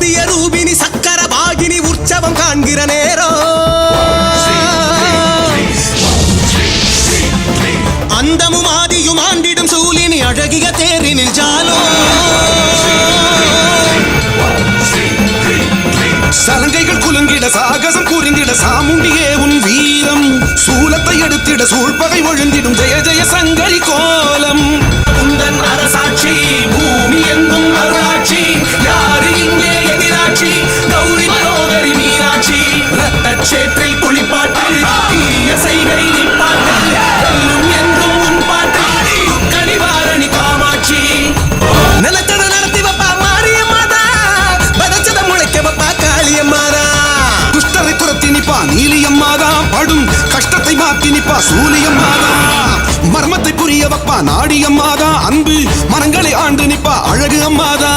சத்திய ரூபினி சக்கர பாகினி உற்சவம் காண்கிற நேரம் அந்தமும் ஆதியும் ஆண்டிடும் சூலினி அழகிய தேரினில் ஜாலோ. சலங்கைகள் குலுங்கிட சாகசம் புரிந்திட சாமுண்டியே உன் வீரம். சூலத்தை எடுத்திட சூழ்பகை ஒழுந்திடும் ஜெய ஜெய சங்கரி சேற்றில் குளிப்பாட்டு தீய செய்கை நிப்பாட்டு வெல்லும் என்றும் உன் பாட்டு கனிவாரணி காமாட்சி. நிலத்தத நடத்தி வப்பா மாரியம்மாதா பதச்சத முளைக்க வப்பா காளியம்மாதா. துஷ்டரை துரத்தி நிப்பா நீலியம்மாதா படும் கஷ்டத்தை மாத்தி நிப்பா சூலியம்மாதா. மர்மத்தை புரிய வப்பா நாடியம்மாதா அன்பு மனங்களை ஆண்டு நிப்பா அழகு அம்மாதா.